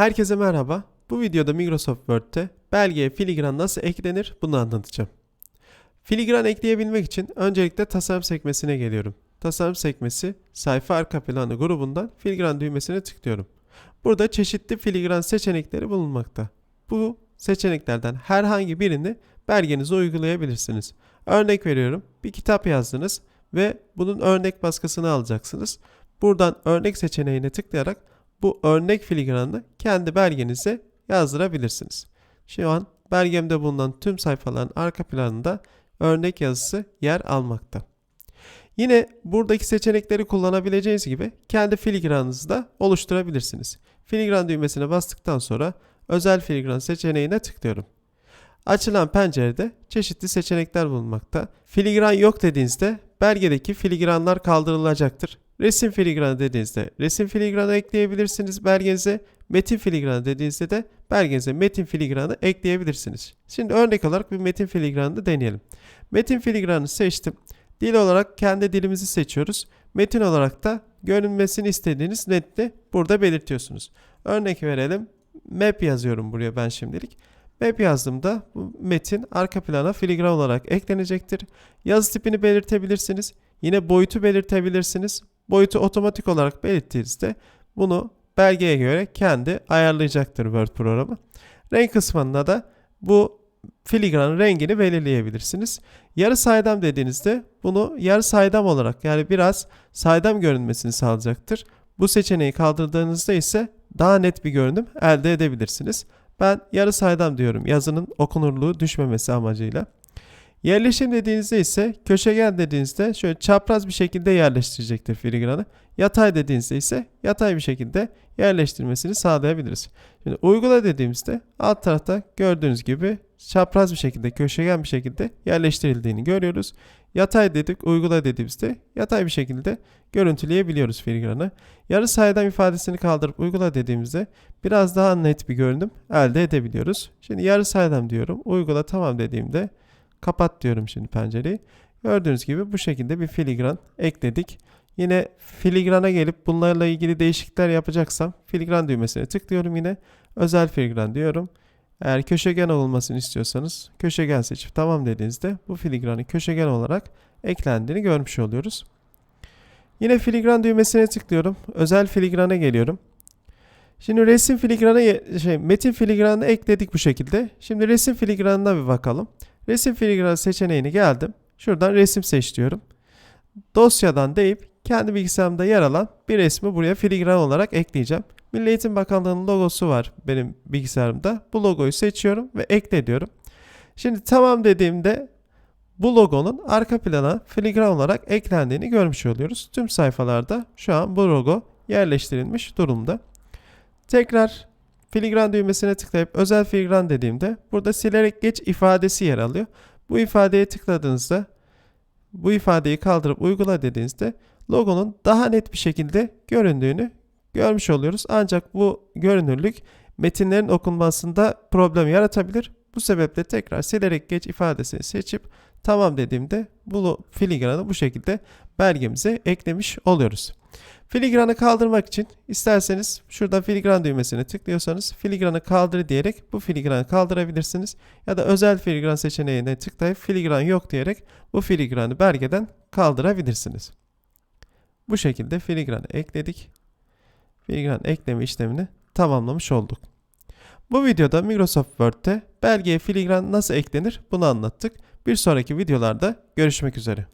Herkese merhaba. Bu videoda Microsoft Word'te belgeye filigran nasıl eklenir bunu anlatacağım. Filigran ekleyebilmek için öncelikle tasarım sekmesine geliyorum. Tasarım sekmesi sayfa arka planı grubundan filigran düğmesine tıklıyorum. Burada çeşitli filigran seçenekleri bulunmakta. Bu seçeneklerden herhangi birini belgenize uygulayabilirsiniz. Örnek veriyorum bir kitap yazdınız ve bunun örnek baskısını alacaksınız. Buradan örnek seçeneğine tıklayarak bu örnek filigranını kendi belgenize yazdırabilirsiniz. Şu an belgemde bulunan tüm sayfaların arka planında örnek yazısı yer almakta. Yine buradaki seçenekleri kullanabileceğiniz gibi kendi filigranınızı da oluşturabilirsiniz. Filigran düğmesine bastıktan sonra özel filigran seçeneğine tıklıyorum. Açılan pencerede çeşitli seçenekler bulunmakta. Filigran yok dediğinizde belgedeki filigranlar kaldırılacaktır. Resim filigranı dediğinizde resim filigranı ekleyebilirsiniz belgenize. Metin filigranı dediğinizde de belgenize metin filigranı ekleyebilirsiniz. Şimdi örnek olarak bir metin filigranını deneyelim. Metin filigranı seçtim. Dil olarak kendi dilimizi seçiyoruz. Metin olarak da görünmesini istediğiniz netli burada belirtiyorsunuz. Örnek verelim. Map yazıyorum buraya ben şimdilik. Map yazdığımda bu metin arka plana filigran olarak eklenecektir. Yazı tipini belirtebilirsiniz. Yine boyutu belirtebilirsiniz. Boyutu otomatik olarak belirttiğinizde bunu belgeye göre kendi ayarlayacaktır Word programı. Renk kısmında da bu filigranın rengini belirleyebilirsiniz. Yarı saydam dediğinizde bunu yarı saydam olarak yani biraz saydam görünmesini sağlayacaktır. Bu seçeneği kaldırdığınızda ise daha net bir görünüm elde edebilirsiniz. Ben yarı saydam diyorum yazının okunurluğu düşmemesi amacıyla. Yerleşim dediğinizde ise köşegen dediğinizde şöyle çapraz bir şekilde yerleştirecektir filigranı. Yatay dediğinizde ise yatay bir şekilde yerleştirmesini sağlayabiliriz. Şimdi uygula dediğimizde alt tarafta gördüğünüz gibi çapraz bir şekilde köşegen bir şekilde yerleştirildiğini görüyoruz. Yatay dedik uygula dediğimizde yatay bir şekilde görüntüleyebiliyoruz filigranı. Yarı saydam ifadesini kaldırıp uygula dediğimizde biraz daha net bir görünüm elde edebiliyoruz. Şimdi yarı saydam diyorum uygula tamam dediğimde kapat diyorum şimdi pencereyi. Gördüğünüz gibi bu şekilde bir filigran ekledik. Yine filigrana gelip bunlarla ilgili değişiklikler yapacaksam filigran düğmesine tıklıyorum yine. Özel filigran diyorum. Eğer köşegen olmasını istiyorsanız köşegen seçip tamam dediğinizde bu filigranın köşegen olarak eklendiğini görmüş oluyoruz. Yine filigran düğmesine tıklıyorum. Özel filigrana geliyorum. Şimdi resim filigranı şey metin filigranını ekledik bu şekilde. Şimdi resim filigranına bir bakalım. Resim filigranı seçeneğini geldim. Şuradan resim seç diyorum. Dosyadan deyip kendi bilgisayarımda yer alan bir resmi buraya filigran olarak ekleyeceğim. Milli Eğitim Bakanlığı'nın logosu var benim bilgisayarımda. Bu logoyu seçiyorum ve ekle diyorum. Şimdi tamam dediğimde bu logonun arka plana filigran olarak eklendiğini görmüş oluyoruz. Tüm sayfalarda şu an bu logo yerleştirilmiş durumda. Tekrar filigran düğmesine tıklayıp özel filigran dediğimde burada silerek geç ifadesi yer alıyor. Bu ifadeye tıkladığınızda bu ifadeyi kaldırıp uygula dediğinizde logonun daha net bir şekilde göründüğünü görmüş oluyoruz. Ancak bu görünürlük metinlerin okunmasında problem yaratabilir. Bu sebeple tekrar silerek geç ifadesini seçip tamam dediğimde bu filigranı bu şekilde belgemize eklemiş oluyoruz. Filigranı kaldırmak için isterseniz şurada filigran düğmesine tıklıyorsanız filigranı kaldır diyerek bu filigranı kaldırabilirsiniz. Ya da özel filigran seçeneğine tıklayıp filigran yok diyerek bu filigranı belgeden kaldırabilirsiniz. Bu şekilde filigranı ekledik. Filigran ekleme işlemini tamamlamış olduk. Bu videoda Microsoft Word'te belgeye filigran nasıl eklenir bunu anlattık. Bir sonraki videolarda görüşmek üzere.